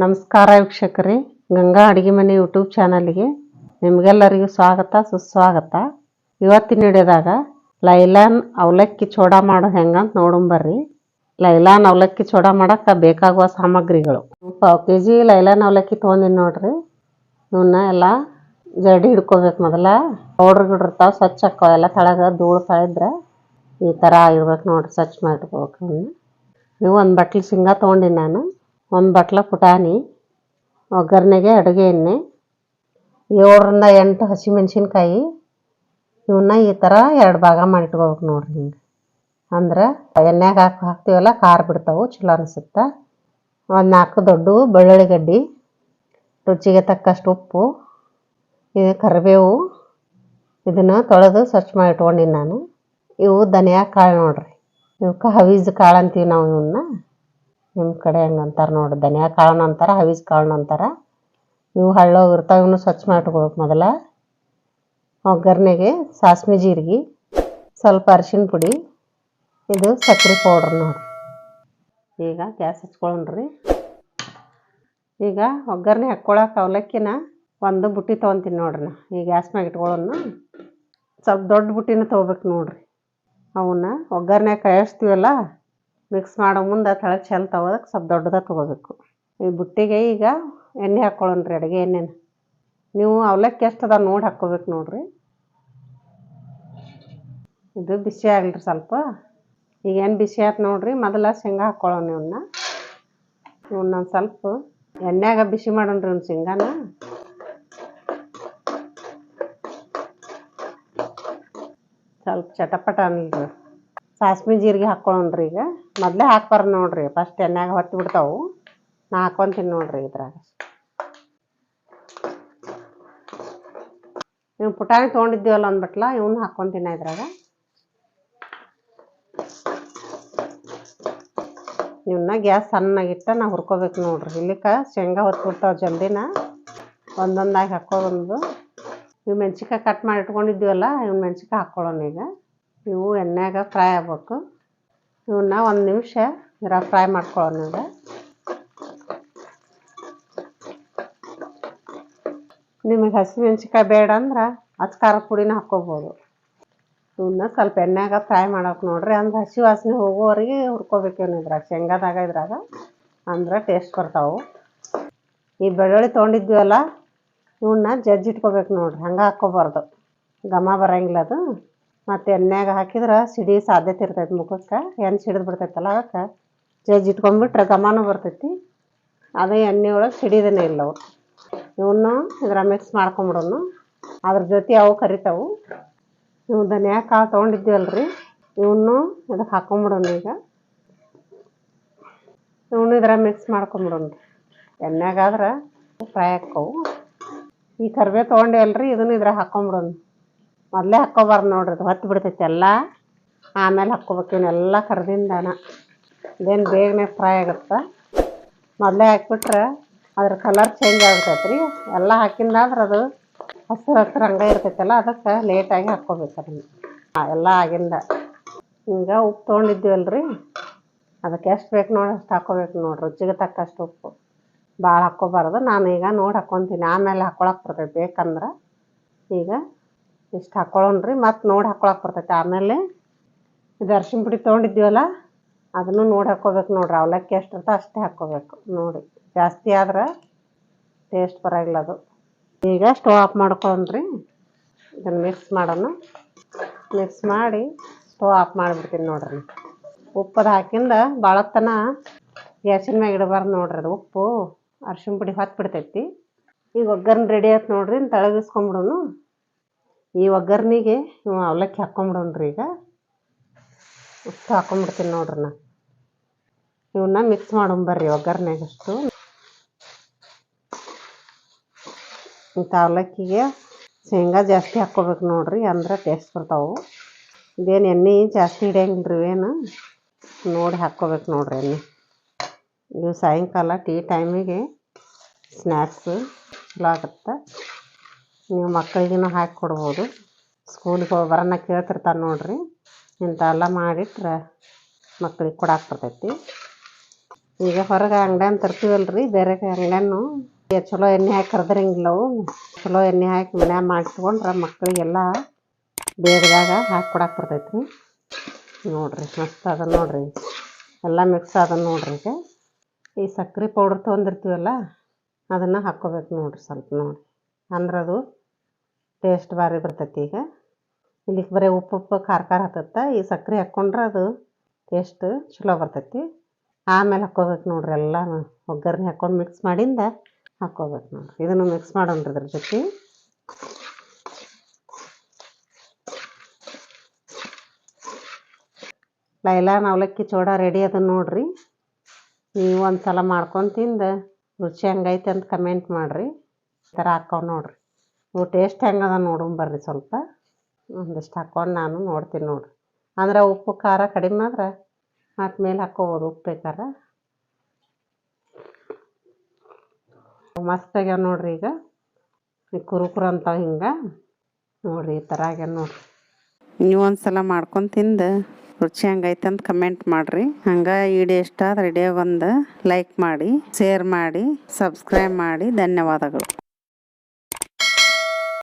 ನಮಸ್ಕಾರ ವೀಕ್ಷಕರೇ. ಗಂಗಾ ಅಡುಗೆ ಮನೆ ಯೂಟ್ಯೂಬ್ ಚಾನಲ್ಗೆ ನಿಮಗೆಲ್ಲರಿಗೂ ಸ್ವಾಗತ, ಸುಸ್ವಾಗತ. ಇವತ್ತಿನ ಹಿಡಿದಾಗ ಲೈಲಾನ್ ಅವಲಕ್ಕಿ ಚೋಡ ಮಾಡೋ ಹೆಂಗಂತ ನೋಡಂಬರ್ರಿ ಲೈಲಾನ್ ಅವಲಕ್ಕಿ ಚೋಡ ಮಾಡೋಕ್ಕೆ ಬೇಕಾಗುವ ಸಾಮಗ್ರಿಗಳು. ಪಾವು ಕೆ ಜಿ ಲೈಲಾನ್ ಅವಲಕ್ಕಿ ತೊಗೊಂಡಿನಿ ನೋಡ್ರಿ. ಇವನ್ನ ಎಲ್ಲ ಜಡಿ ಹಿಡ್ಕೋಬೇಕು ಮೊದಲ. ಪೌಡ್ರ್ ಗಿಡಿರ್ತಾವೆ ಸ್ವಚ್ಛ ಹಾಕೋ ಎಲ್ಲ ತಳಗ ಧೂಳು ಕಳೆದ್ರೆ ಈ ಥರ ಇರ್ಬೇಕು ನೋಡ್ರಿ, ಸ್ವಚ್ಛ ಮಾಡಿಟ್ಕೋಬೇಕು ಇವು ಒಂದು ಬಟ್ಲು ಶೇಂಗಾ ತೊಗೊಂಡಿನಿ ನಾನು. ಒಂದು ಬಟ್ಲ ಪುಟಾಣಿ, ಒಗ್ಗರಣೆಗೆ ಅಡುಗೆ ಎಣ್ಣೆ, ಏಳರಿಂದ ಎಂಟು ಹಸಿಮೆಣ್ಸಿನ್ಕಾಯಿ. ಇವನ್ನ ಈ ಥರ ಎರಡು ಭಾಗ ಮಾಡಿಟ್ಕೋಬೇಕು ನೋಡ್ರಿ ಹಿಂಗೆ. ಅಂದ್ರೆ ಎಣ್ಣೆಗೆ ಹಾಕಿ ಹಾಕ್ತೀವಲ್ಲ, ಖಾರ ಬಿಡ್ತಾವೆ, ಚಲೋ ಅನಿಸುತ್ತೆ. ಒಂದು ನಾಲ್ಕು ದೊಡ್ಡ ಬೆಳ್ಳುಳ್ಳಿ ಗಡ್ಡಿ ರುಚಿಗೆ ತಕ್ಕಷ್ಟು ಉಪ್ಪು, ಇದು ಕರಿಬೇವು, ಇದನ್ನು ತೊಳೆದು ಸ್ವಚ್ಛ ಮಾಡಿ ಇಟ್ಕೊಂಡಿನಿ ನಾನು. ಇವು ಧನಿಯಾ ಕಾಳು ನೋಡ್ರಿ. ಇವಕ್ಕೆ ಹವೀಜ್ ಕಾಳು ಅಂತೀವಿ ನಾವು ಇವನ್ನ ನಿಮ್ಮ ಕಡೆ ಹೆಂಗೆ ಅಂತಾರೆ ನೋಡಿ, ಧನಿಯಾ ಕಾಳನ್ನ ಅಂತಾರೆ, ಹವಿಸ್ ಕಾಳನ್ನ ಅಂತಾರೆ. ಇವು ಹಳ್ಳೋಗಿ ಇರ್ತಾವನ್ನು ಸ್ವಚ್ಛ ಮಾಡ್ಕೋಬೇಕು ಮೊದಲ. ಒಗ್ಗರಣೆಗೆ ಸಾಸ್ಮಿ ಜೀರಿಗೆ, ಸ್ವಲ್ಪ ಅರಿಶಿನ ಪುಡಿ, ಇದು ಸಕ್ಕರೆ ಪೌಡ್ರ್ ನೋಡ್ರಿ ಈಗ ಗ್ಯಾಸ್ ಹಚ್ಕೊಳ್ಳ್ರಿ ಈಗ ಒಗ್ಗರಣೆ ಹಾಕ್ಕೊಳಕ್ಕೆ ಅವಲಕ್ಕಿನ ಒಂದು ಬುಟ್ಟಿ ತೊಗೊತೀನಿ ನೋಡ್ರಿ ನಾ. ಈ ಗ್ಯಾಸ್ ಮ್ಯಾಗ ಇಟ್ಕೊಳ್ಳೋಣ ಸ್ವಲ್ಪ ದೊಡ್ಡ ಬುಟ್ಟಿನ ತೊಗೋಬೇಕು ನೋಡ್ರಿ. ಅವನ್ನ ಒಗ್ಗರಣೆ ಕಾಯಿಸ್ತೀವಲ್ಲ ಮಿಕ್ಸ್ ಮಾಡೋ ಮುಂದೆ ತಳಗೆ ಚೆಲ್ತಾವ ಅದಕ್ಕೆ ಸ್ವಲ್ಪ ದೊಡ್ಡದ ತೊಗೋಬೇಕು. ಈ ಬುಟ್ಟಿಗೆ ಈಗ ಎಣ್ಣೆ ಹಾಕ್ಕೊಳ್ಳೋಣ್ರಿ ಅಡುಗೆ ಎಣ್ಣೆನ. ನೀವು ಅವಲಕ್ಕಿ ಎಷ್ಟು ಅದ ನೋಡಿ ಹಾಕ್ಕೋಬೇಕು ನೋಡಿರಿ. ಇದು ಬಿಸಿ ಆಗಲ್ರಿ ಸ್ವಲ್ಪ. ಈಗ ಏನು ಬಿಸಿ ಆಯ್ತು ನೋಡಿರಿ, ಮೊದಲ ಶೇಂಗಾ ಹಾಕ್ಕೊಳ್ಳೋಣ ಇವನ್ನ ಇವನ್ನ ಒಂದು ಸ್ವಲ್ಪ ಎಣ್ಣೆಗ ಬಿಸಿ ಮಾಡೋಣ ರೀ ಇವ್ನ ಶೇಂಗಾನ. ಸ್ವಲ್ಪ ಚಟಪಟ ಅನ್ರಿ ಸಾಸ್ವೆ ಜೀರಿಗೆ ಹಾಕ್ಕೊಳ್ಳೋಣ್ರಿ ಈಗ. ಮೊದಲೇ ಹಾಕ್ಬಾರ್ದು ನೋಡ್ರಿ ಫಸ್ಟ್ ಎಣ್ಣೆಗ ಹೊತ್ತು ಬಿಡ್ತಾವು. ನಾ ಹಾಕ್ಕೊಂತೀನಿ ನೋಡ್ರಿ ಇದ್ರಾಗ. ನೀವು ಪುಟಾಣಿ ತೊಗೊಂಡಿದ್ದೀವಲ್ಲ ಅಂದ್ಬಿಟ್ಲ ಬಟ್ಲ ಇವನ್ನ ಹಾಕ್ಕೊಂತೀನಿ ಇದ್ರಾಗ. ಇವನ್ನ ಗ್ಯಾಸ್ ಸಣ್ಣಾಗಿಟ್ಟ ನಾ ಹುರ್ಕೋಬೇಕು ನೋಡ್ರಿ. ಇಲ್ಲಿಕ ಶೇಂಗಾ ಹೊತ್ಬಿಡ್ತಾವೆ ಜಲ್ದಿನ. ಒಂದೊಂದಾಗಿ ಹಾಕ್ಕೊಬಂದು ಇವು ಮೆಣ್ಸಿನ್ಕಾಯಿ ಕಟ್ ಮಾಡಿ ಇಟ್ಕೊಂಡಿದ್ದೀವಲ್ಲ, ಇವ್ನ ಮೆಣ್ಸಿನ್ಕಾಯಿ ಹಾಕ್ಕೊಳ್ಳೋಣ ಈಗ. ಇವು ಎಣ್ಣೆಗ ಫ್ರೈ ಆಗ್ಬೇಕು. ಇವನ್ನ ಒಂದು ನಿಮಿಷ ಇರ ಫ್ರೈ ಮಾಡ್ಕೊಳ್ಳೋಣ ನಿಮಗೆ ಹಸಿಮೆಣ್ಸಿಕಾಯಿ ಬೇಡ ಅಂದ್ರೆ ಹಸಿ ಖಾರ ಪುಡಿನ ಹಾಕ್ಕೋಬೋದು ಇವನ್ನ ಸ್ವಲ್ಪ ಎಣ್ಣೆಗ ಫ್ರೈ ಮಾಡೋಕೆ ನೋಡ್ರಿ. ಅಂದ್ರೆ ಹಸಿ ವಾಸನೆ ಹೋಗೋವರೆಗೆ ಹುರ್ಕೋಬೇಕು ಇವನ್ನ ಇದ್ರಾಗ. ಶೇಂಗಾದಾಗ ಇದ್ರಾಗ ಅಂದ್ರೆ ಟೇಸ್ಟ್ ಬರ್ತಾವೆ. ಈ ಬೆಳ್ಳುಳ್ಳಿ ತೊಗೊಂಡಿದ್ವಲ್ಲ ಇವನ್ನ ಜಜ್ಜಿ ಇಟ್ಕೋಬೇಕು ನೋಡ್ರಿ. ಹಂಗೆ ಹಾಕ್ಕೋಬಾರ್ದು ಘಮ ಬರಂಗಿಲ್ಲ ಅದು. ಮತ್ತು ಎಣ್ಣೆಗ ಹಾಕಿದ್ರೆ ಸಿಡಿ ಸಾಧ್ಯತೆ ಇರ್ತೈತೆ ಮುಖಕ್ಕೆ, ಎಣ್ಣೆ ಸಿಡಿದು ಬಿಡ್ತೈತಲ್ಲ ಅದಕ್ಕೆ ಜಜ್ಜಿ ಇಟ್ಕೊಂಡ್ಬಿಟ್ರೆ ಗಮಾನು ಬರ್ತೈತಿ. ಅದೇ ಎಣ್ಣೆ ಒಳಗೆ ಸಿಡಿದೇನೆ ಇಲ್ಲ ಅವು. ಇವನ್ನು ಇದ್ರ ಮಿಕ್ಸ್ ಮಾಡ್ಕೊಂಬಿಡೋನು. ಅದ್ರ ಜೊತೆ ಅವು ಕರಿತಾವು. ಇವು ಧನಿಯಾ ಕಾಳು ತೊಗೊಂಡಿದ್ದೀವಲ್ರಿ ಇವನ್ನು ಇದಕ್ಕೆ ಹಾಕೊಂಬಿಡೋಣ ಈಗ. ಇವನು ಇದ್ರ ಮಿಕ್ಸ್ ಮಾಡ್ಕೊಂಬಿಡೋಣ ಎಣ್ಣೆಗಾದ್ರೆ ಫ್ರೈ ಹಾಕ್ಕವು ಈ ಕರಿಬೇವು ತೊಗೊಂಡಿವಲ್ರಿ ಇದನ್ನು ಇದ್ರಾಗ ಹಾಕೊಂಬಿಡೋಣ ಮೊದಲೇ ಹಾಕ್ಕೊಬಾರ್ದು ನೋಡ್ರಿ, ಅದು ಹೊತ್ತು ಬಿಡ್ತೈತಿ ಎಲ್ಲ. ಆಮೇಲೆ ಹಾಕ್ಕೋಬೇಕು ಇವನ್ನೆಲ್ಲ ಕರ್ದಿಂದಾನ. ಇದೇನು ಬೇಗನೆ ಫ್ರೈ ಆಗುತ್ತೆ? ಮೊದಲೇ ಹಾಕ್ಬಿಟ್ರೆ ಅದ್ರ ಕಲರ್ ಚೇಂಜ್ ಆಗ್ತೈತೆ ರೀ ಎಲ್ಲ ಹಾಕಿಂದಾದ್ರೆ ಅದು ಹಸಿರು ಹಸಿರು ಹಂಗೆ ಇರ್ತೈತಲ್ಲ, ಅದಕ್ಕೆ ಲೇಟಾಗಿ ಹಾಕ್ಕೋಬೇಕು ಅದನ್ನು. ಎಲ್ಲ ಆಗಿಂದ. ಹಿಂಗೆ ಉಪ್ಪು ತೊಗೊಂಡಿದ್ದೀವಲ್ರಿ ಅದಕ್ಕೆ ಎಷ್ಟು ಬೇಕು ನೋಡಿ, ಅಷ್ಟು ಹಾಕ್ಕೋಬೇಕು ನೋಡ್ರಿ ರುಚಿಗೆ ತಕ್ಕಷ್ಟು ಉಪ್ಪು. ಭಾಳ ಹಾಕ್ಕೋಬಾರ್ದು. ನಾನು ಈಗ ನೋಡಿ ಹಾಕ್ಕೊತೀನಿ ಆಮೇಲೆ ಹಾಕ್ಕೊಳಕ್ಕೆ ಬರ್ತೈತೆ. ಬೇಕಂದ್ರೆ ಈಗ ಇಷ್ಟು ಹಾಕ್ಕೊಳ್ಳೋಣ್ರಿ ಮತ್ತು ನೋಡಿ ಹಾಕ್ಕೊಳಕ್ಕೆ ಬರ್ತೈತೆ. ಆಮೇಲೆ ಇದು ಅರ್ಶಿಣ ಪುಡಿ ತೊಗೊಂಡಿದ್ದೀವಲ್ಲ, ಅದನ್ನು ನೋಡಿ ಹಾಕ್ಕೋಬೇಕು ನೋಡ್ರಿ. ಅವಲಕ್ಕಿ ಎಷ್ಟು ಇರ್ತೋ ಅಷ್ಟೇ ಹಾಕ್ಕೋಬೇಕು ನೋಡಿ. ಜಾಸ್ತಿ ಆದ್ರೆ ಟೇಸ್ಟ್ ಬರೋಂಗಿಲ್ಲ ಅದು. ಈಗ ಸ್ಟವ್ ಆಫ್ ಮಾಡ್ಕೊಂಡ್ರಿ. ಇದನ್ನು ಮಿಕ್ಸ್ ಮಾಡೋಣ. ಮಿಕ್ಸ್ ಮಾಡಿ ಸ್ಟವ್ ಆಫ್ ಮಾಡಿಬಿಡ್ತೀನಿ ನೋಡ್ರಿ. ಉಪ್ಪದು ಹಾಕಿಂದ ಭಾಳತ್ತನ ಗ್ಯಾಸಿನ ಮ್ಯಾಗ ಇಡಬಾರ್ದು ನೋಡ್ರಿ ಅದು ಉಪ್ಪು. ಅರ್ಶಿಣ ಪುಡಿ ಹೊತ್ತು ಬಿಡ್ತೈತಿ ಈಗ ಒಗ್ಗರಣೆ ರೆಡಿ ಆಯ್ತು ನೋಡ್ರಿ ತಳಗಿಸ್ಕೊಂಬಿಡೋನು ಈ ಒಗ್ಗರ್ನಿಗೆ ಅವಲಕ್ಕಿ ಹಾಕ್ಕೊಂಬಿಡೋಣ್ರಿ ಈಗ. ಉಪ್ಪು ಹಾಕೊಂಡ್ಬಿಡ್ತೀನಿ ನೋಡ್ರಿ ನಾ. ಇವನ್ನ ಮಿಕ್ಸ್ ಮಾಡೋಂಬರ್ರಿ ಒಗ್ಗರಣೆಗಷ್ಟು ಇಂಥ ಅವಲಕ್ಕಿಗೆ ಶೇಂಗಾ ಜಾಸ್ತಿ ಹಾಕ್ಕೋಬೇಕು ನೋಡ್ರಿ ಅಂದ್ರೆ ಟೇಸ್ಟ್ ಬರ್ತಾವೆ. ಇದೇನು ಎಣ್ಣೆ ಜಾಸ್ತಿ ಹಿಡಿಯಂಗಿಲ್ಲ ರೀ ಏನು ನೋಡಿ ಹಾಕ್ಕೋಬೇಕು ನೋಡ್ರಿ ಎಣ್ಣೆ. ಇವು ಸಾಯಂಕಾಲ ಟೀ ಟೈಮಿಗೆ ಸ್ನ್ಯಾಕ್ಸು ಚಲೋ ಆಗುತ್ತೆ ನೀವು ಮಕ್ಕಳಿಗೂ ಹಾಕಿ ಕೊಡ್ಬೋದು. ಸ್ಕೂಲಿಗೆ ಹೋಗಿ ಬರೋಣ ಕೇಳ್ತಿರ್ತಾರೆ ನೋಡಿರಿ. ಇಂಥವೆಲ್ಲ ಮಾಡಿಟ್ರೆ ಮಕ್ಳಿಗೆ ಕೊಡಕ್ಕೆ ಬರ್ತೈತಿ. ಈಗ ಹೊರಗೆ ಅಂಗಡ್ಯಾನ ರೀ ಬೇರೆ ಅಂಗಡ್ಯಾನು. ಚಲೋ ಎಣ್ಣೆ ಹಾಕಿ ಕರ್ದ್ರಂಗಿಲ್ಲ ಅವು. ಚಲೋ ಎಣ್ಣೆ ಹಾಕಿ ಮನ್ಯಾಗ ಮಾಡಿಸ್ಕೊಂಡ್ರೆ ಮಕ್ಕಳಿಗೆಲ್ಲ ಬೇಗದಾಗ ಹಾಕಿ ಕೊಡಕ್ಕೆ ಬರ್ತೈತಿ ನೋಡಿರಿ, ಮಸ್ತ್ ಅದ ನೋಡಿರಿ. ಎಲ್ಲ ಮಿಕ್ಸ್ ಅದ ನೋಡಿರಿ ಈಗ. ಈ ಸಕ್ರೆ ಪೌಡ್ರ್ ತೊಗೊಂಡಿರ್ತೀವಲ್ಲ, ಅದನ್ನು ಹಾಕ್ಕೋಬೇಕು ನೋಡಿರಿ ಸ್ವಲ್ಪ ನೋಡಿ. ಅಂದ್ರೆ ಅದು ಟೇಸ್ಟ್ ಭಾರಿ ಬರ್ತೈತಿ ಈಗ. ಇಲ್ಲಿಗೆ ಬರೀ ಉಪ್ಪು ಉಪ್ಪು, ಖಾರ ಖಾರ ಹತ್ತತ್ತ. ಈ ಸಕ್ಕರೆ ಹಾಕ್ಕೊಂಡ್ರೆ ಅದು ಟೇಸ್ಟ್ ಚಲೋ ಬರ್ತೈತಿ. ಆಮೇಲೆ ಹಾಕ್ಕೋಬೇಕು ನೋಡ್ರಿ ಎಲ್ಲ ಒಗ್ಗರಣೆ ಹಾಕ್ಕೊಂಡು ಮಿಕ್ಸ್ ಮಾಡಿಂದ ಹಾಕ್ಕೋಬೇಕು ನೋಡ್ರಿ. ಇದನ್ನು ಮಿಕ್ಸ್ ಮಾಡೋಣ್ರಿ ಇದ್ರ ಜೊತೆ. ಲೈಲಾನ್ ಅವಲಕ್ಕಿ ಚೂಡ ರೆಡಿ ಅದ ನೋಡ್ರಿ. ನೀವು ಒಂದು ಸಲ ಮಾಡ್ಕೊಂಡು ತಿಂದು ರುಚಿ ಹೆಂಗೈತೆ ಅಂತ ಕಮೆಂಟ್ ಮಾಡಿರಿ. ಈ ಥರ ಹಾಕ್ಕೊಂಡು ನೋಡ್ರಿ. ಇವು ಟೇಸ್ಟ್ ಹೆಂಗದ ನೋಡೋಣ ಬರ್ರಿ ಸ್ವಲ್ಪ. ಒಂದಿಷ್ಟು ಹಾಕ್ಕೊಂಡು ನಾನು ನೋಡ್ತೀನಿ ನೋಡ್ರಿ. ಅಂದ್ರೆ ಉಪ್ಪು, ಖಾರ ಕಡಿಮೆ ಆದ್ರೆ ಮತ್ತೆ ಮೇಲೆ ಹಾಕ್ಕೋಬೋದು ಉಪ್ಪು ಬೇಕಾರ ಮಸ್ತ್ ಆಗ್ಯಾವ ನೋಡ್ರಿ ಈಗ. ಈ ಕುರುಕುರು ಕುರು ಅಂತಾವ ಹಿಂಗೆ. ನೋಡ್ರಿ ಈ ಥರ ಆಗ್ಯಾವ ನೋಡ್ರಿ. ನೀವು ಒಂದು ಸಲ ಮಾಡ್ಕೊಂಡು ತಿಂದು ರುಚಿ ಹಂಗೈತೆ ಅಂತ ಕಮೆಂಟ್ ಮಾಡಿರಿ. ಹಂಗೆ ವಿಡಿಯೋ ಇಷ್ಟ ವಿಡಿಯೋ ಒಂದು ಲೈಕ್ ಮಾಡಿ ಶೇರ್ ಮಾಡಿ ಸಬ್ಸ್ಕ್ರೈಬ್ ಮಾಡಿ. ಧನ್ಯವಾದಗಳು.